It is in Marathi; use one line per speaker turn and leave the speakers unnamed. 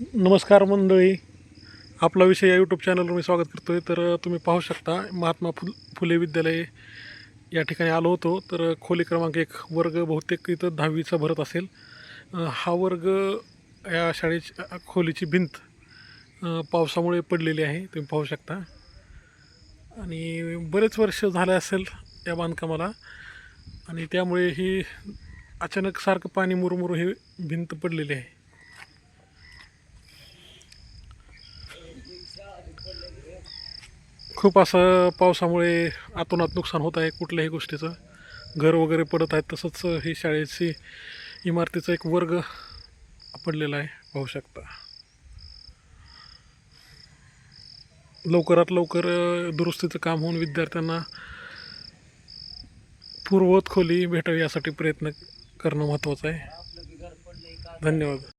नमस्कार मंडळी. आपला विषय या यूट्यूब चॅनलवर मी स्वागत करतो आहे तर तुम्ही पाहू शकता महात्मा फुल फुले विद्यालय या ठिकाणी आलो होतो. तर खोली क्रमांक एक वर्ग बहुतेक इथं दहावीचा भरत असेल. हा वर्ग या शाळेची खोलीची भिंत पावसामुळे पडलेली आहे. तुम्ही पाहू शकता. आणि बरेच वर्ष झाले असेल या बांधकामाला. आणि त्यामुळे ही अचानक सारखं पाणी मुरमुरू ही भिंत पडलेली आहे. खूप असं पावसामुळे आतोनात नुकसान होत आहे कुठल्याही गोष्टीचं. घर वगैरे पडत आहेत तसंच ही शाळेची इमारतीचा एक वर्ग पडलेला आहे पाहू शकता. लवकरात लवकर दुरुस्तीचं काम होऊन विद्यार्थ्यांना पूर्ववत खोली भेटावी यासाठी प्रयत्न करणं महत्त्वाचं आहे. धन्यवाद.